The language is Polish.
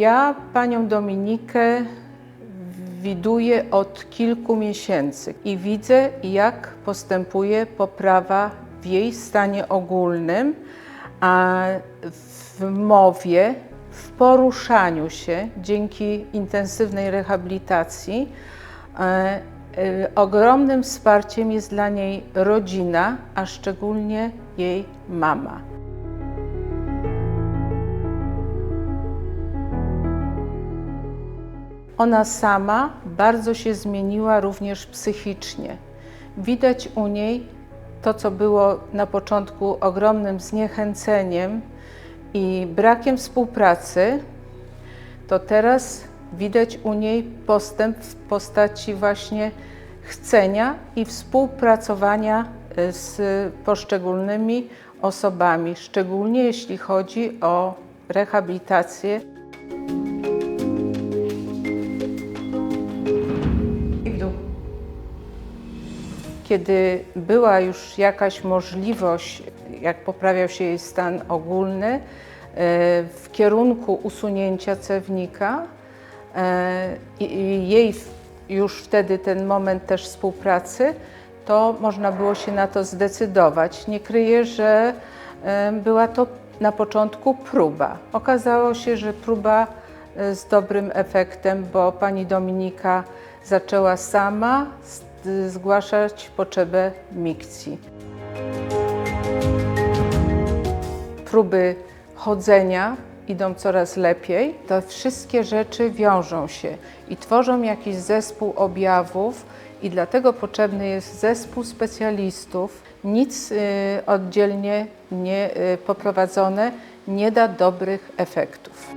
Ja panią Dominikę widuję od kilku miesięcy i widzę, jak postępuje poprawa w jej stanie ogólnym, a w mowie, w poruszaniu się dzięki intensywnej rehabilitacji. E, e, Ogromnym wsparciem jest dla niej rodzina, a szczególnie jej mama. Ona sama bardzo się zmieniła również psychicznie. Widać u niej to, co było na początku ogromnym zniechęceniem i brakiem współpracy, to teraz widać u niej postęp w postaci właśnie chcenia i współpracowania y, z poszczególnymi osobami, szczególnie jeśli chodzi o rehabilitację Kiedy była już jakaś możliwość, jak poprawiał się jej stan ogólny, e, w kierunku usunięcia cewnika, e, i jej już wtedy ten moment też współpracy, to można było się na to zdecydować. Nie kryję, że e, była to na początku próba. Okazało się, że próba z dobrym efektem, bo pani Dominika zaczęła sama zgłaszać potrzebę mikcji. Próby chodzenia idą coraz lepiej. Te wszystkie rzeczy wiążą się i tworzą jakiś zespół objawów, i dlatego potrzebny jest zespół specjalistów. Nic y, oddzielnie nie y, poprowadzone nie da dobrych efektów.